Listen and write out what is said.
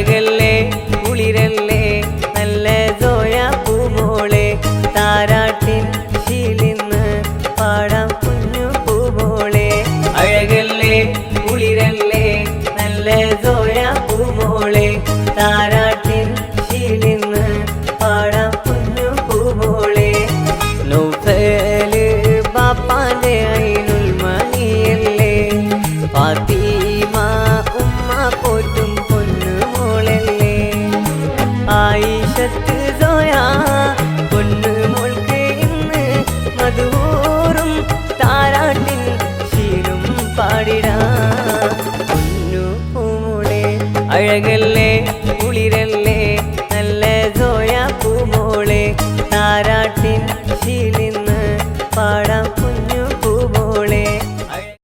അഴകല്ലേ കുളിരല്ലേ നല്ല സോയ പൂമോളെ. താരാട്ടിൻ ശീലിന്ന് പാടാം കുഞ്ഞു പൂമോളെ. അഴകല്ലേ കുളിരല്ലേ നല്ല സോയ പൂമോളെ. താരാട്ടിൻ ശീലിന്ന് പാടാം കുഞ്ഞു പൂമോളെ. വശത്ത് സോയാ പൊന്നു മോൾക്ക് ഇന്ന് മധുവോറും താരാട്ടിൻ ശീലും പാടിടാ. പൊന്നു പൂമോളെ അഴകല്ലേ കുളിരല്ലേ നല്ല സോയാ പൂമോളെ താരാട്ടിൻ ശീലിന്ന് പാടാ.